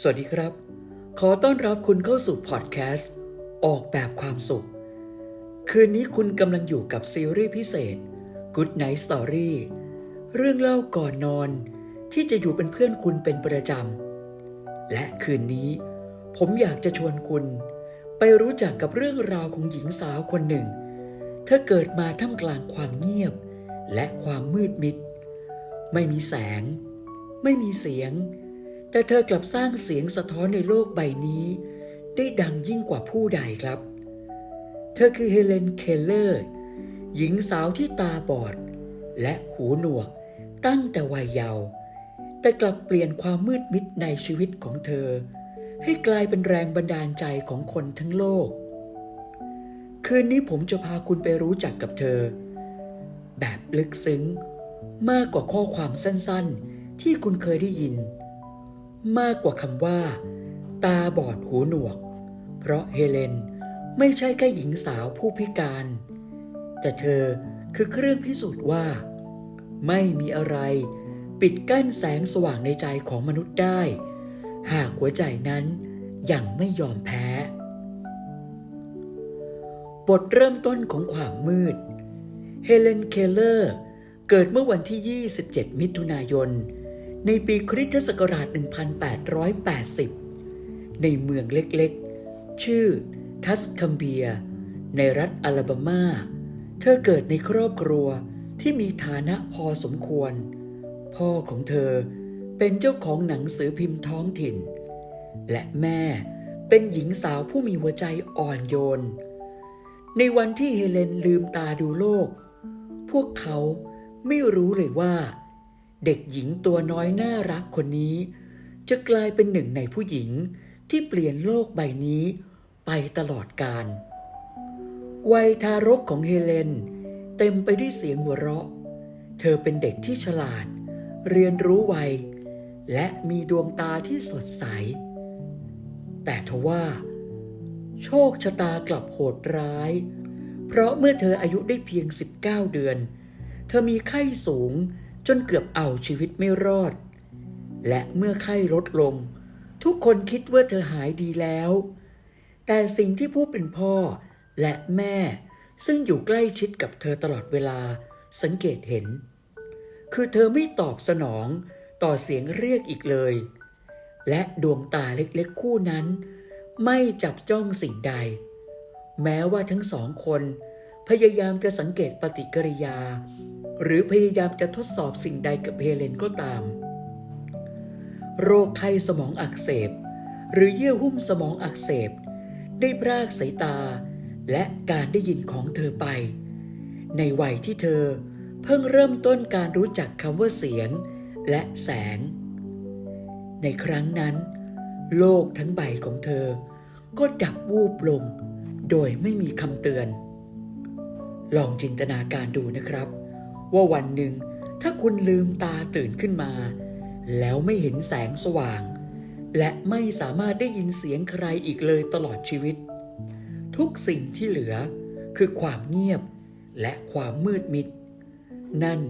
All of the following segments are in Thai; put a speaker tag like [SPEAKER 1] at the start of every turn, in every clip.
[SPEAKER 1] สวัสดีครับ ขอต้อนรับคุณเข้าสู่พอดแคสต์ ออกแบบความสุข คืนนี้คุณกำลังอยู่กับซีรีส์พิเศษ Good Night Story เรื่องเล่าก่อนนอน ที่จะอยู่เป็นเพื่อนคุณเป็นประจำ และคืนนี้ ผมอยากจะชวนคุณ ไปรู้จักกับเรื่องราวของหญิงสาวคนหนึ่ง เธอเกิดมาท่ามกลางความเงียบ และความมืดมิด ไม่มีแสง ไม่มีเสียง แต่เธอกลับสร้างเสียงสะท้อนในโลกใบนี้ ได้ดังยิ่งกว่าผู้ใดครับ เธอคือเฮเลน เคลเลอร์ หญิงสาวที่ตาบอด และหูหนวกตั้งแต่วัยเยาว์แต่กลับเปลี่ยนความมืดมิดในชีวิตของเธอ ให้กลายเป็นแรงบันดาลใจของคนทั้งโลก คืนนี้ผมจะพาคุณไปรู้จักกับเธอ แบบลึกซึ้ง มากกว่าข้อความสั้นๆ ที่คุณเคยได้ยิน มากกว่าคำว่า ตาบอดหูหนวก เพราะเฮเลนไม่ใช่แค่หญิงสาวผู้พิการ แต่เธอคือเครื่องพิสูจน์ว่า ไม่มีอะไรปิดกั้นแสงสว่างในใจของมนุษย์ได้ หากหัวใจนั้นยังไม่ยอมแพ้ บทเริ่มต้นของความมืด เฮเลน เคลเลอร์ เกิดเมื่อวันที่ 27 มิถุนายน ในปีคริสตศักราช 1880 ในเมืองเล็กๆ ชื่อทัสคัมเบีย ในรัฐอลาบามา เธอเกิดในครอบครัวที่มีฐานะพอสมควร พ่อของเธอเป็นเจ้าของหนังสือพิมพ์ท้องถิ่น และแม่เป็นหญิงสาวผู้มีหัวใจอ่อนโยน ในวันที่เฮเลนลืมตาดูโลก พวกเขาไม่รู้เลยว่า เด็กหญิงตัวน้อยน่ารักคนนี้ จะกลายเป็นหนึ่งในผู้หญิงที่เปลี่ยนโลกใบนี้ไปตลอดกาลวัยทารกของเฮเลน เต็มไปด้วยเสียงหัวเราะ เธอเป็นเด็กที่ฉลาด เรียนรู้ไว และมีดวงตาที่สดใส แต่ทว่า โชคชะตากลับโหดร้าย เพราะเมื่อเธออายุได้เพียง 19 เดือน เธอมีไข้สูง จนเกือบเอาชีวิตไม่รอด และเมื่อไข้ลดลง ทุกคนคิดว่าเธอหายดีแล้ว แต่สิ่งที่ผู้เป็นพ่อและแม่ซึ่งอยู่ใกล้ชิดกับเธอตลอดเวลาสังเกตเห็น คือเธอไม่ตอบสนองต่อเสียงเรียกอีกเลย และดวงตาเล็กๆคู่นั้น ไม่จับจ้องสิ่งใด แม้ว่าทั้งสองคน พยายามจะสังเกตปฏิกิริยา หรือพยายามจะทดสอบสิ่งใดกับเฮเลนก็ตาม โรคไข้สมองอักเสบ หรือเยื่อหุ้มสมองอักเสบ ได้พรากสายตาและการได้ยินของเธอไป ในวัยที่เธอเพิ่งเริ่มต้นการรู้จักคำว่าเสียงและแสง ในครั้งนั้น โลกทั้งใบของเธอ ก็ดับวูบลง โดยไม่มีคำเตือน ลองจินตนาการดูนะครับ ว่าวันหนึ่ง ถ้าคุณลืมตาตื่นขึ้นมา แล้วไม่เห็นแสงสว่าง และไม่สามารถได้ยินเสียงใครอีกเลยตลอดชีวิต ทุกสิ่งที่เหลือคือความเงียบและความมืดมิด นั่น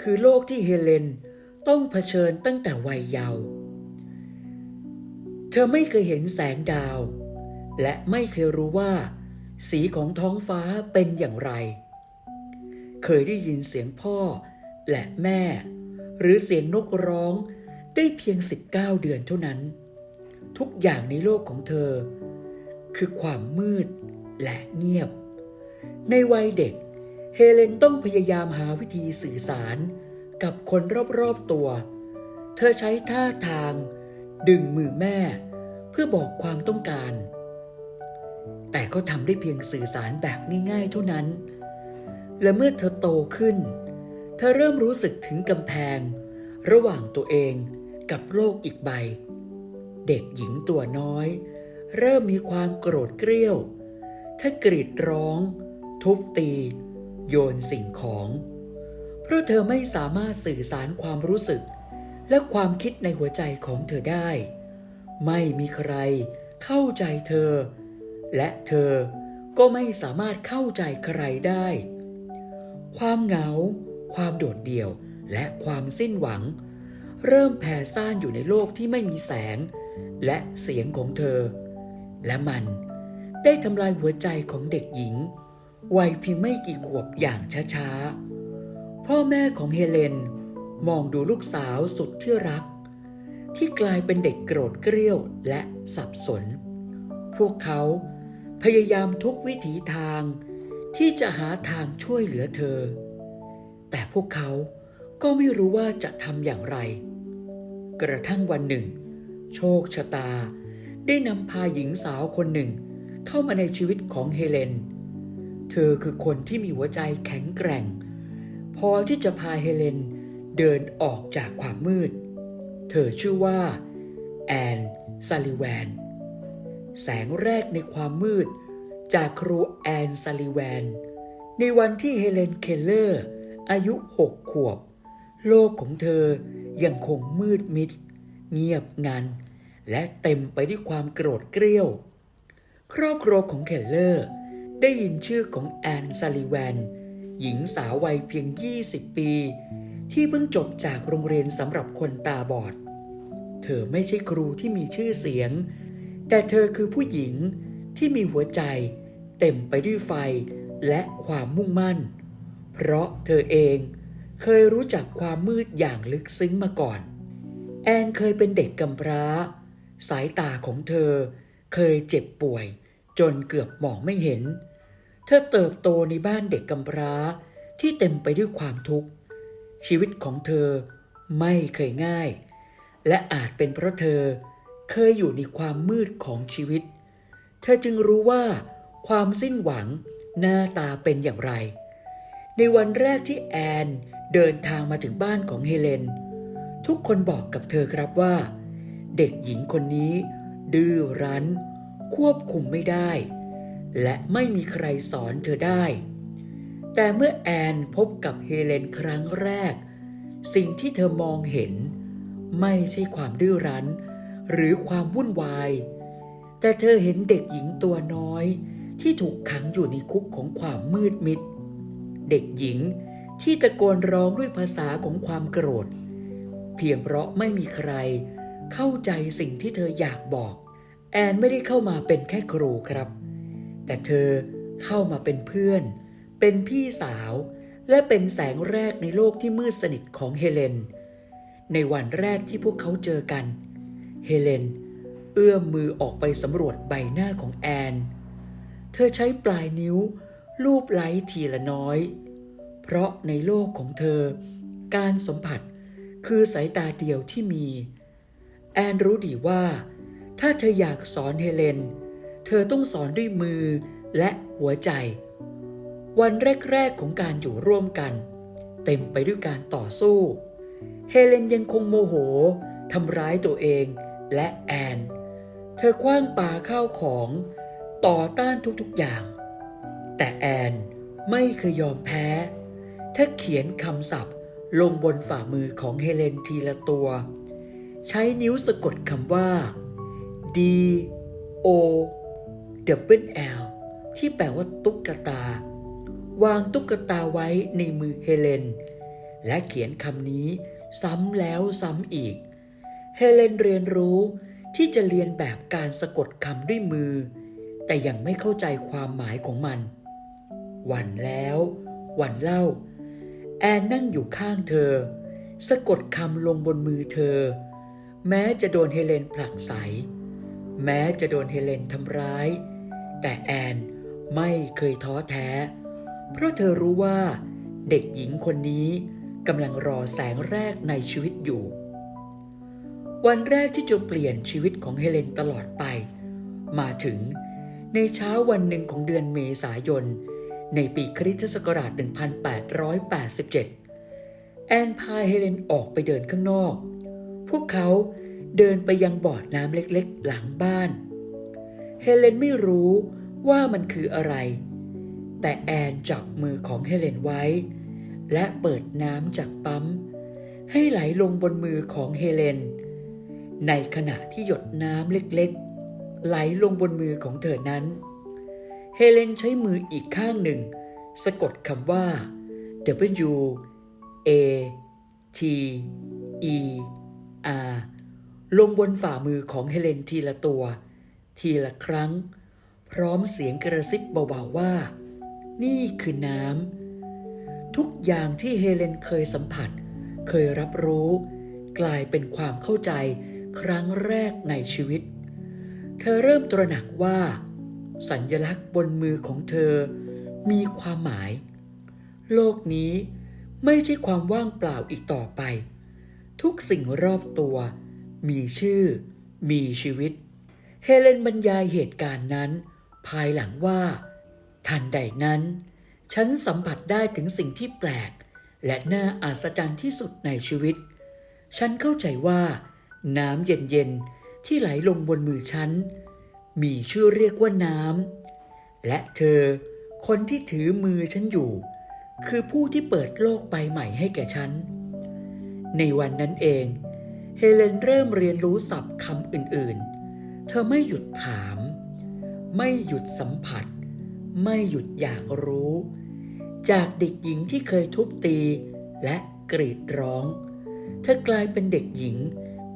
[SPEAKER 1] คือโลกที่เฮเลนต้องเผชิญตั้งแต่วัยเยาว์เธอไม่เคยเห็นแสงดาว และไม่เคยรู้ว่า สีของท้องฟ้าเป็นอย่างไร เคยได้ยินเสียงพ่อและแม่ หรือเสียงนกร้องได้เพียง 19 เดือนเท่านั้น ทุกอย่างในโลกของเธอ คือความมืดและเงียบ ในวัยเด็ก เฮเลนต้องพยายามหาวิธีสื่อสารกับคนรอบๆตัว เธอใช้ท่าทาง ดึงมือแม่ เพื่อบอกความต้องการ แต่ก็ทำได้เพียงสื่อสารแบบง่ายๆเท่านั้น และเมื่อเธอโตขึ้น เธอเริ่มรู้สึกถึงกำแพง ระหว่างตัวเองกับโลกอีกใบ เด็กหญิงตัวน้อย เริ่มมีความโกรธเกรี้ยวถ้ากรีดร้อง ทุบตี โยนสิ่งของ เพราะเธอไม่สามารถสื่อสารความรู้สึก และความคิดในหัวใจของเธอได้ ไม่มีใครเข้าใจเธอ และเธอก็ไม่สามารถเข้าใจใครได้ ความเหงา ความโดดเดี่ยว และความสิ้นหวัง เริ่มแผ่ซ่านอยู่ในโลกที่ไม่มีแสง และเสียงของเธอ และมันได้ทำลายหัวใจของเด็กหญิง วัยเพียงไม่กี่ขวบอย่างช้าๆ พ่อแม่ของเฮเลนมองดูลูกสาวสุดที่รัก ที่กลายเป็นเด็กโกรธเกรี้ยวและสับสน พวกเขาพยายามทุกวิถีทาง ที่จะหาทางช่วยเหลือเธอ แต่พวกเขาก็ไม่รู้ว่าจะทำอย่างไร กระทั่งวันหนึ่ง โชคชะตาได้นำพาหญิงสาวคนหนึ่ง เข้ามาในชีวิตของเฮเลน เธอคือคนที่มีหัวใจแข็งแกร่ง พอที่จะพาเฮเลนเดินออกจากความมืด เธอชื่อว่าแอนซาลิแวน แสงแรกในความมืด จากครูแอนซาลิแวน ในวันที่เฮเลนเคลเลอร์ อายุหกขวบ โลกของเธอยังคงมืดมิด เงียบงัน และเต็มไปด้วยความโกรธเกรี้ยว ครอบครัวของเคลเลอร์ ได้ยินชื่อของแอนซาลิแวนหญิงสาววัยเพียง 20 ปี ที่เพิ่งจบจากโรงเรียนสำหรับคนตาบอด เธอไม่ใช่ครูที่มีชื่อเสียง แต่เธอคือผู้หญิง ที่มีหัวใจเต็มไปด้วยไฟและความมุ่งมั่น เพราะเธอเองเคยรู้จักความมืดอย่างลึกซึ้งมาก่อน แอนเคยเป็นเด็กกำพร้า สายตาของเธอเคยเจ็บป่วยจนเกือบมองไม่เห็น เธอเติบโตในบ้านเด็กกำพร้าที่เต็มไปด้วยความทุกข์ ชีวิตของเธอไม่เคยง่าย และอาจเป็นเพราะเธอเคยอยู่ในความมืดของชีวิต เธอจึงรู้ว่า ความสิ้นหวังหน้าตาเป็นอย่างไร ในวันแรกที่แอนเดินทางมาถึงบ้านของเฮเลน ทุกคนบอกกับเธอครับว่า เด็กหญิงคนนี้ ดื้อรั้น ควบคุมไม่ได้ และไม่มีใครสอนเธอได้ แต่เมื่อแอนพบกับเฮเลนครั้งแรก สิ่งที่เธอมองเห็น ไม่ใช่ความดื้อรั้น หรือความวุ่นวาย แต่เธอเห็นเด็กหญิงตัวน้อย ที่ถูกขังอยู่ในคุกของความมืดมิด เด็กหญิงที่ตะโกนร้องด้วยภาษาของความโกรธ เพียงเพราะไม่มีใคร เข้าใจสิ่งที่เธออยากบอก แอนไม่ได้เข้ามาเป็นแค่ครูครับ แต่เธอเข้ามาเป็นเพื่อน เป็นพี่สาว และเป็นแสงแรกในโลกที่มืดสนิทของเฮเลน ในวันแรกที่พวกเขาเจอกัน เฮเลน เอื้อมมือออกไปสำรวจใบหน้าของแอน เธอใช้ปลายนิ้ว ลูบไล้ทีละน้อย เพราะในโลกของเธอ การสัมผัสคือสายตาเดียวที่มี แอนรู้ดีว่า ถ้าเธออยากสอนเฮเลน เธอต้องสอนด้วยมือและหัวใจ วันแรกๆของการอยู่ร่วมกัน เต็มไปด้วยการต่อสู้ เฮเลนยังคงโมโหทำร้ายตัวเองและแอน เธอคว้างปาข้าวของต่อต้านทุกๆอย่าง แต่แอนไม่เคยยอมแพ้ เธอเขียนคำศัพท์ ลงบนฝ่ามือของเฮเลนทีละตัว ใช้นิ้วสะกดคำว่า D O W L ที่แปลว่าตุ๊กตา วางตุ๊กตาไว้ในมือเฮเลน และเขียนคำนี้ซ้ำแล้วซ้ำอีก เฮเลนเรียนรู้ ที่จะเรียนแบบการสะกดคำด้วยมือ แต่ยังไม่เข้าใจความหมายของมัน วันแล้ว วันเล่า แอนนั่งอยู่ข้างเธอ สะกดคำลงบนมือเธอ แม้จะโดนเฮเลนผลักไสแม้จะโดนเฮเลนทำร้าย แต่แอนไม่เคยท้อแท้ เพราะเธอรู้ว่าเด็กหญิงคนนี้กำลังรอแสงแรกในชีวิตอยู่ วันแรกที่จะเปลี่ยนชีวิตของเฮเลนตลอดไป มาถึงในเช้าวันหนึ่งของเดือนเมษายน ในปีคริสตศักราช 1887 แอนพาเฮเลนออกไปเดินข้างนอก พวกเขาเดินไปยังบ่อน้ำเล็กๆ หลังบ้าน เฮเลนไม่รู้ว่ามันคืออะไร แต่แอนจับมือของเฮเลนไว้ และเปิดน้ำจากปั๊ม ให้ไหลลงบนมือของเฮเลน ในขณะที่หยดน้ำเล็กๆ ไหลลงบนมือของเธอนั้น เฮเลนใช้มืออีกข้างหนึ่ง สะกดคำว่า W A T E R ลงบนฝ่ามือของเฮเลนทีละตัว ทีละครั้ง พร้อมเสียงกระซิบเบาๆว่า นี่คือน้ำทุกอย่างที่เฮเลนเคยสัมผัส เคยรับรู้ กลายเป็นความเข้าใจ ครั้งแรกในชีวิต เธอเริ่มตระหนักว่า สัญญลักษณ์บนมือของเธอมีความหมาย โลกนี้ไม่ใช่ความว่างเปล่าอีกต่อไป ทุกสิ่งรอบตัว มีชื่อ มีชีวิต เฮเลนบรรยายเหตุการณ์นั้น ภายหลังว่า ทันใดนั้น ฉันสัมผัสได้ถึงสิ่งที่แปลก และน่าอัศจรรย์ที่สุดในชีวิต ฉันเข้าใจว่า น้ำเย็นๆ ที่ไหลลงบนมือฉัน มีชื่อเรียกว่าน้ำ และเธอ คนที่ถือมือฉันอยู่ คือผู้ที่เปิดโลกใบใหม่ให้แก่ฉัน ในวันนั้นเอง เฮเลนเริ่มเรียนรู้ศัพท์คำอื่นๆ เธอไม่หยุดถาม ไม่หยุดสัมผัส ไม่หยุดอยากรู้ จากเด็กหญิงที่เคยทุบตีและกรีดร้อง เธอกลายเป็นเด็กหญิง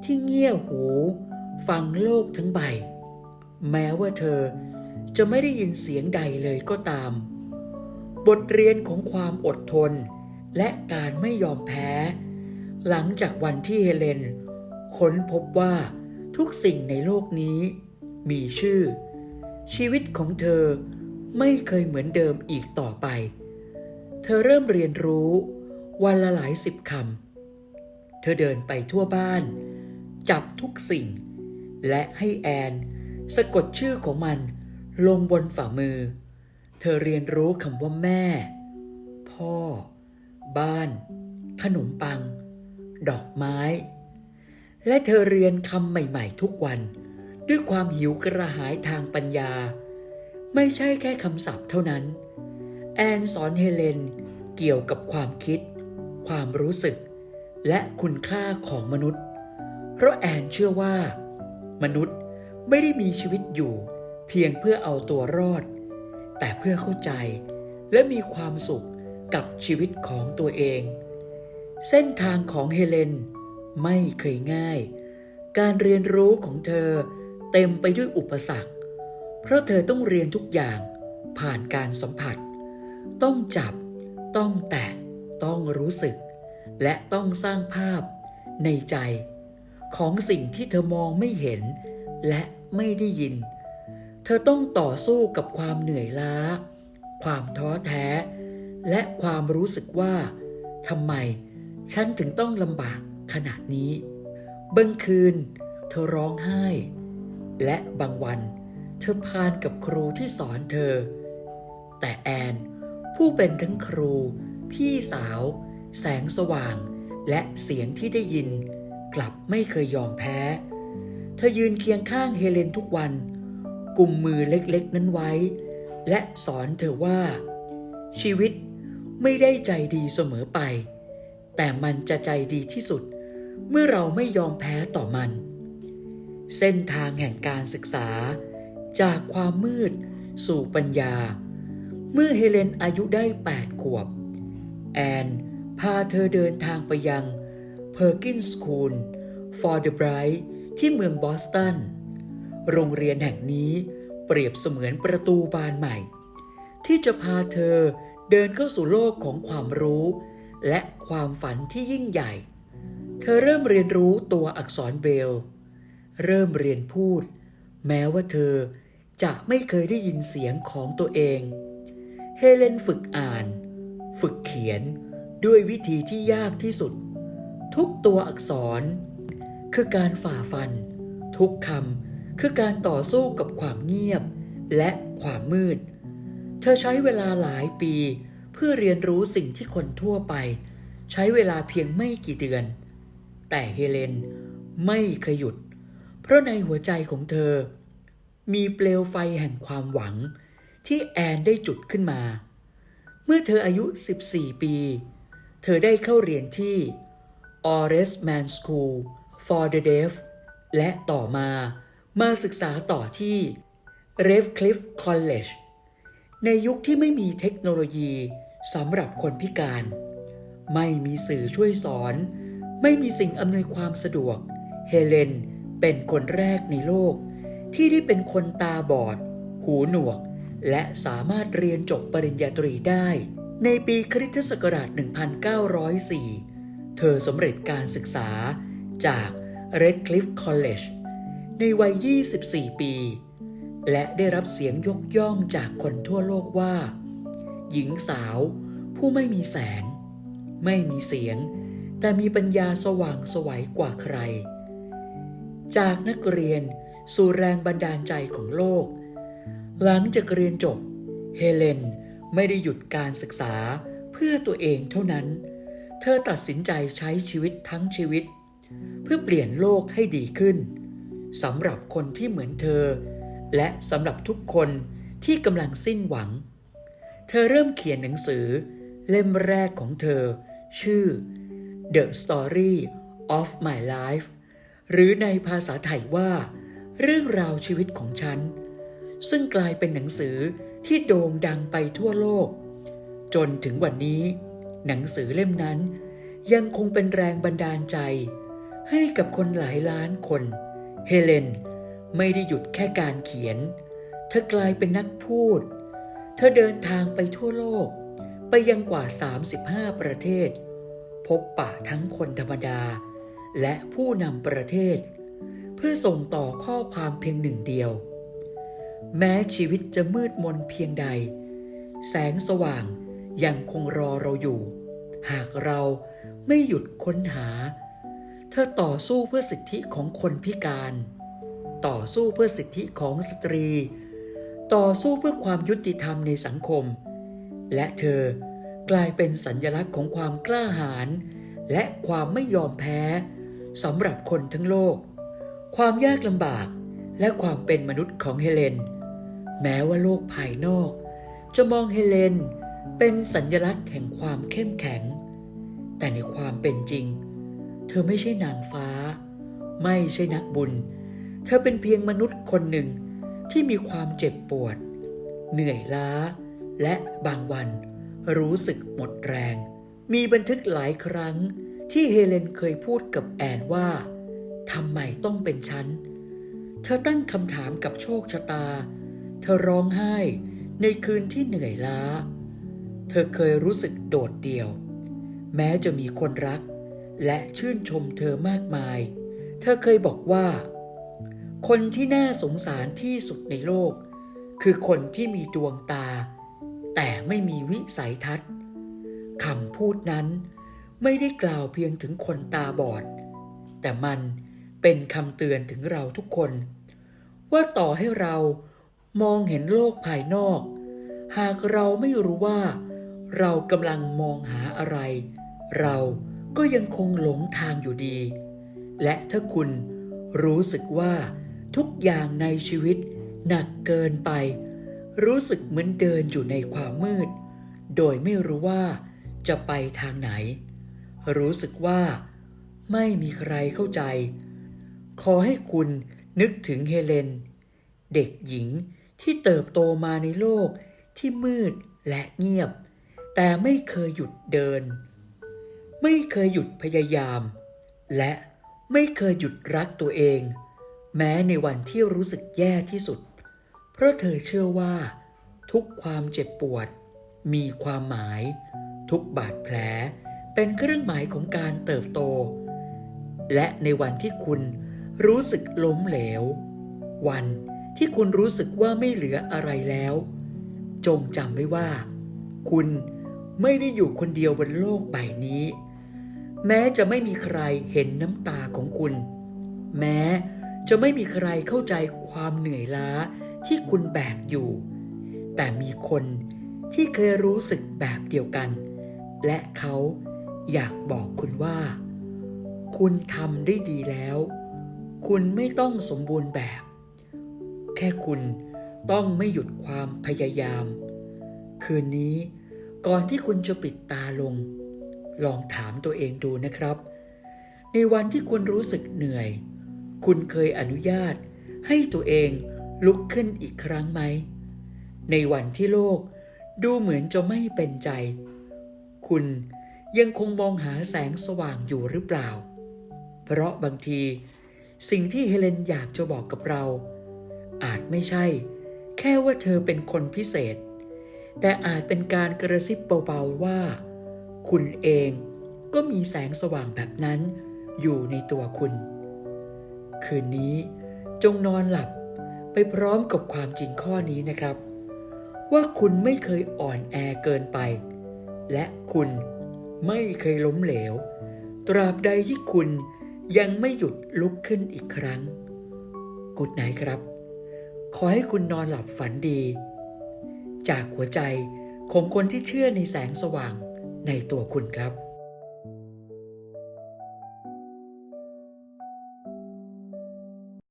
[SPEAKER 1] ที่เงี่ยหู ฟังโลกทั้งใบ แม้ว่าเธอจะไม่ได้ยินเสียงใดเลยก็ตาม บทเรียนของความอดทน และการไม่ยอมแพ้ หลังจากวันที่เฮเลน ค้นพบว่าทุกสิ่งในโลกนี้ มีชื่อ ชีวิตของเธอไม่เคยเหมือนเดิมอีกต่อไป เธอเริ่มเรียนรู้วันละหลายสิบคำ เธอเดินไปทั่วบ้าน จับทุกสิ่ง และให้แอน สะกดชื่อของมันลงบนฝ่ามือ เธอเรียนรู้คำว่าแม่ พ่อ บ้าน ขนมปัง ดอกไม้ และเธอเรียนคำใหม่ๆทุกวัน ด้วยความหิวกระหายทางปัญญา ไม่ใช่แค่คำศัพท์เท่านั้น แอนสอนเฮเลนเกี่ยวกับความคิด ความรู้สึก และคุณค่าของมนุษย์ เพราะแอนเชื่อว่า มนุษย์ไม่ได้มีชีวิตอยู่ เพียงเพื่อเอาตัวรอด แต่เพื่อเข้าใจและมีความสุขกับชีวิตของตัวเอง เส้นทางของเฮเลนไม่เคยง่าย การเรียนรู้ของเธอเต็มไปด้วยอุปสรรค เพราะเธอต้องเรียนทุกอย่างผ่านการสัมผัส ต้องจับ ต้องแตะ ต้องรู้สึก และต้องสร้างภาพในใจ ของสิ่งที่เธอมองไม่เห็น และไม่ได้ยิน เธอต้องต่อสู้กับความเหนื่อยล้า ความท้อแท้ และความรู้สึกว่าทำไมฉันถึงต้องลำบากขนาดนี้ บางคืน เธอร้องไห้ และบางวัน เธอพานกับครูที่สอนเธอ แต่แอน ผู้เป็นทั้งครู พี่สาว แสงสว่าง และเสียงที่ได้ยิน กลับไม่เคยยอมแพ้ เธอยืนเคียงข้างเฮเลนทุกวันกุมมือเล็กๆนั้นไว้ และสอนเธอว่า ชีวิตไม่ได้ใจดีเสมอไป แต่มันจะใจดีที่สุด เมื่อเราไม่ยอมแพ้ต่อมัน เส้นทางแห่งการศึกษา จากความมืดสู่ปัญญา เมื่อเฮเลนอายุได้ 8 ขวบ แอนพาเธอเดินทางไปยัง Perkins School for the Bright ที่เมืองบอสตัน โรงเรียนแห่งนี้เปรียบเสมือนประตูบานใหม่ ที่จะพาเธอเดินเข้าสู่โลกของความรู้ และความฝันที่ยิ่งใหญ่ เธอเริ่มเรียนรู้ตัวอักษรเบรลเริ่มเรียนพูด แม้ว่าเธอจะไม่เคยได้ยินเสียงของตัวเอง เฮเลนฝึกอ่าน ฝึกเขียนด้วยวิธีที่ยากที่สุด ทุกตัวอักษร คือการฝ่าฟัน ทุกคำคือการต่อสู้กับความเงียบ และความมืด เธอใช้เวลาหลายปี เพื่อเรียนรู้สิ่งที่คนทั่วไป ใช้เวลาเพียงไม่กี่เดือน แต่เฮเลนไม่เคยหยุด เพราะในหัวใจของเธอ มีเปลวไฟแห่งความหวัง ที่แอนได้จุดขึ้นมา เมื่อเธออายุ 14 ปี เธอได้เข้าเรียนที่ o r e s Man School for the Deaf และต่อมามาศึกษาต่อที่ Radcliffe College ในยุคที่ไม่มีเทคโนโลยีสำหรับคนพิการ ไม่มีสื่อช่วยสอน ไม่มีสิ่งอำนวยความสะดวก เฮเลนเป็นคนแรกในโลก ที่ได้เป็นคนตาบอด หูหนวก และสามารถเรียนจบปริญญาตรีได้ ในปีคริสตศักราช 1904 เธอสำเร็จการศึกษาจาก Redcliffe College ในวัย 24 ปี และได้รับเสียงยกย่องจากคนทั่วโลกว่า หญิงสาวผู้ไม่มีแสง ไม่มีเสียง แต่มีปัญญาสว่างสวัยกว่าใคร จากนักเรียนสู่แรงบันดาลใจของโลก หลังจากเรียนจบ เฮเลนไม่ได้หยุดการศึกษาเพื่อตัวเองเท่านั้นเเธอตัดสินใจใช้ชีวิตทั้งชีวิต เพื่อเปลี่ยนโลกให้ดีขึ้นสำหรับคนที่เหมือนเธอ และสำหรับทุกคนที่กำลังสิ้นหวัง เธอเริ่มเขียนหนังสือเล่มแรกของเธอ ชื่อ The Story of My Life หรือในภาษาไทยว่า เรื่องราวชีวิตของฉัน ซึ่งกลายเป็นหนังสือที่โด่งดังไปทั่วโลก จนถึงวันนี้ หนังสือเล่มนั้น ยังคงเป็นแรงบันดาลใจ ให้กับคนหลายล้านคน เฮเลนไม่ได้หยุดแค่การเขียน เธอกลายเป็นนักพูด เธอเดินทางไปทั่วโลก ไปยังกว่า 35 ประเทศ พบปะทั้งคนธรรมดา และผู้นำประเทศ เพื่อส่งต่อข้อความเพียงหนึ่งเดียว แม้ชีวิตจะมืดมนเพียงใด แสงสว่าง ยังคงรอเราอยู่ หากเราไม่หยุดค้นหา เธอต่อสู้เพื่อสิทธิของคนพิการ ต่อสู้เพื่อสิทธิของสตรี ต่อสู้เพื่อความยุติธรรมในสังคม และเธอกลายเป็นสัญญลักษณ์ของความกล้าหาญและความไม่ยอมแพ้สำหรับคนทั้งโลก ความยากลำบากและความเป็นมนุษย์ของเฮเลน แม้ว่าโลกภายนอก จะมองเฮเลน เป็นสัญลักษณ์แห่งความเข้มแข็ง แต่ในความเป็นจริง เธอไม่ใช่นางฟ้า ไม่ใช่นักบุญ เธอเป็นเพียงมนุษย์คนหนึ่งที่มีความเจ็บปวด เหนื่อยล้า และบางวันรู้สึกหมดแรง มีบันทึกหลายครั้งที่เฮเลนเคยพูดกับแอนว่าทำไมต้องเป็นฉัน เธอตั้งคำถามกับโชคชะตา เธอร้องไห้ในคืนที่เหนื่อยล้า เธอเคยรู้สึกโดดเดี่ยว แม้จะมีคนรัก และชื่นชมเธอมากมาย เธอเคยบอกว่า คนที่น่าสงสารที่สุดในโลก คือคนที่มีดวงตา แต่ไม่มีวิสัยทัศน์คำพูดนั้นไม่ได้กล่าวเพียงถึงคนตาบอด แต่มันเป็นคำเตือนถึงเราทุกคน ว่าต่อให้เรามองเห็นโลกภายนอก หากเราไม่รู้ว่า เรากำลังมองหาอะไร เราก็ยังคงหลงทางอยู่ดี และถ้าคุณรู้สึกว่าทุกอย่างในชีวิตหนักเกินไป รู้สึกเหมือนเดินอยู่ในความมืด โดยไม่รู้ว่าจะไปทางไหน รู้สึกว่าไม่มีใครเข้าใจ ขอให้คุณนึกถึงเฮเลน เด็กหญิงที่เติบโตมาในโลกที่มืดและเงียบ แต่ไม่เคยหยุดเดิน ไม่เคยหยุดพยายาม และไม่เคยหยุดรักตัวเอง แม้ในวันที่รู้สึกแย่ที่สุด เพราะเธอเชื่อว่า ทุกความเจ็บปวด มีความหมาย ทุกบาดแผล เป็นเครื่องหมายของการเติบโต และในวันที่คุณรู้สึกล้มเหลว วันที่คุณรู้สึกว่าไม่เหลืออะไรแล้ว จงจำไว้ว่า คุณ ไม่ได้อยู่คนเดียวบนโลกใบนี้ แม้จะไม่มีใครเห็นน้ำตาของคุณ แม้จะไม่มีใครเข้าใจความเหนื่อยล้าที่คุณแบกอยู่ แต่มีคนที่เคยรู้สึกแบบเดียวกัน และเขาอยากบอกคุณว่า คุณทำได้ดีแล้ว คุณไม่ต้องสมบูรณ์แบบ แค่คุณต้องไม่หยุดความพยายาม คืนนี้ ก่อนที่คุณจะปิดตาลง ลองถามตัวเองดูนะครับ ในวันที่คุณรู้สึกเหนื่อย คุณเคยอนุญาตให้ตัวเองลุกขึ้นอีกครั้งไหม ในวันที่โลกดูเหมือนจะไม่เป็นใจ คุณยังคงมองหาแสงสว่างอยู่หรือเปล่า เพราะบางที สิ่งที่เฮเลนอยากจะบอกกับเรา อาจไม่ใช่ แค่ว่าเธอเป็นคนพิเศษ แต่อาจเป็นการกระซิบเบาๆว่า คุณเองก็มีแสงสว่างแบบนั้นอยู่ในตัวคุณ คืนนี้จงนอนหลับไปพร้อมกับความจริงข้อนี้นะครับ ว่าคุณไม่เคยอ่อนแอเกินไป และคุณไม่เคยล้มเหลว ตราบใดที่คุณยังไม่หยุดลุกขึ้นอีกครั้ง กุดไนครับ ขอให้คุณนอนหลับฝันดี จากหัวใจของคนที่เชื่อในแสงสว่างในตัวคุณครับ